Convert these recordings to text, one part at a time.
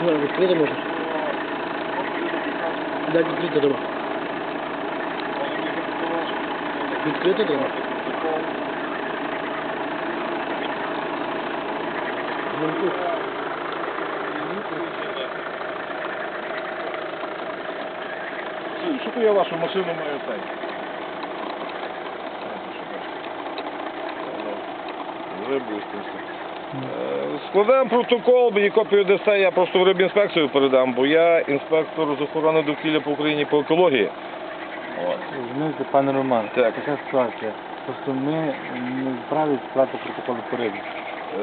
Ну, відкрити можеш. Дай відкрити треба. Відкрити треба. Ну, тут. Що- Що то я вашу машину маю цей? Вибустився. Е, Складаємо протокол, мені копію дасте, я просто в рибінспекцію передам, бо я інспектор з охорони довкілля по Україні по екології. От. Розумієте, пане Роман, Так. така ситуація. Просто ми не вправі склати протоколи по рибі.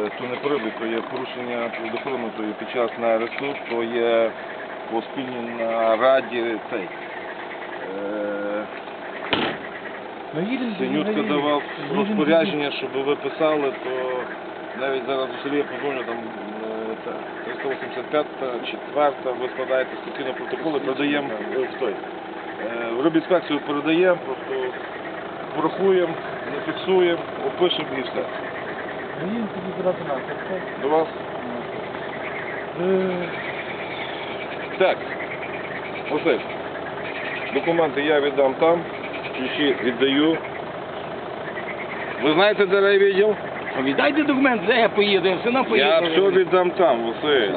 Е, То не перебіг, то є порушення природоохорони, то є під час нересту, то є по спільній нараді цей. Е, Ну їдемо. Синютка давав розпорядження, щоб ви писали, то навіть зараз у селі я подзвоню, там е, це, 385 четверта, ви складаєте спокійно протоколи, передаємо е, в той. Е, В рибінспекцію передаємо, просто врахуємо, зафіксуємо, опишемо і все. Ми їдемо тоді? До вас? Е, Так, Василь, документи я віддам там, ключі віддаю. Ви знаєте, де райвідділ? Віддайте документ, де я поїду, я все одно поїду. Я все віддам там, Василь.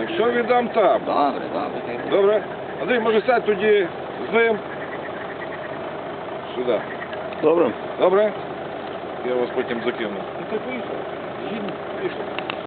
Якщо віддам там. Добре, добре. Добре? Андрій, може сядь тоді з ним. Сюди. Добре. Добре? Я вас потім закину. Ну ти поїхав. Поїхав.